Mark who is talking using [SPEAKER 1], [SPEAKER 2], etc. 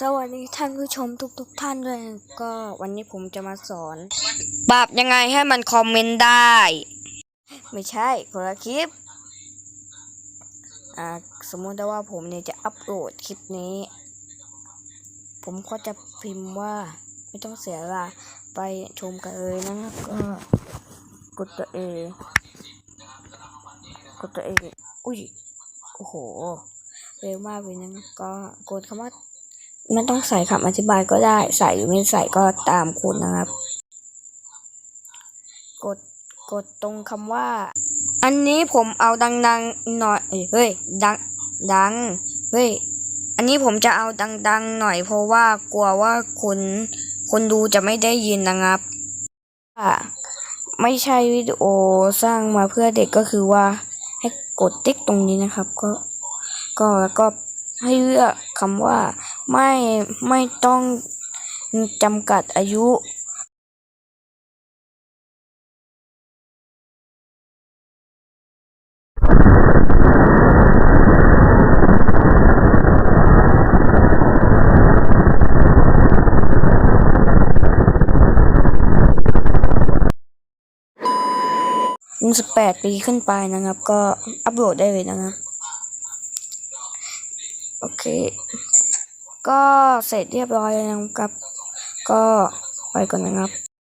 [SPEAKER 1] สวัสดีท่านผู้ชมทุกๆทท่านด้วยก็วันนี้ผมจะมาสอนปรับยังไงให้มันคอมเมนต์ได้ ไม่ใช่คนละคลิปอ่าสมมติว่าผมเนี่ยจะอัปโหลดคลิปนี้ ผมก็จะพิมพ์ว่าไม่ต้องเสียเวลาไปชมกันเลยนะครับก็กดตัวเองกดตัวเองอุ้ยโอ้โห เร็วมากเลยนะก็กดคำว่าไม่ต้องใส่คำอธิบายก็ได้ใส่หรือไม่ใส่ก็ตามคุณนะครับ กดกดตรงคำว่า อันนี้ผมเอาดังๆหน่อยเอ้ยเฮ้ยดังดังเฮ้ยอันนี้ผมจะเอาดัง ๆ หน่อยเพราะว่ากลัวว่าคนคนดูจะไม่ได้ยินนะครับอ่าไม่ใช่วิดีโอสร้างมาเพื่อเด็กก็คือว่าให้กดติ๊กตรงนี้นะครับ ก็ ก็แล้วก็ให้เลือกคำว่าไม่ไม่ต้องจำกัดอายุสิบแปดปีขึ้นไปนะครับ ก็อัปโหลดได้เลยนะครับ โอเค ก็เสร็จเรียบร้อยแล้วนะครับ ก็ไปก่อนนะครับ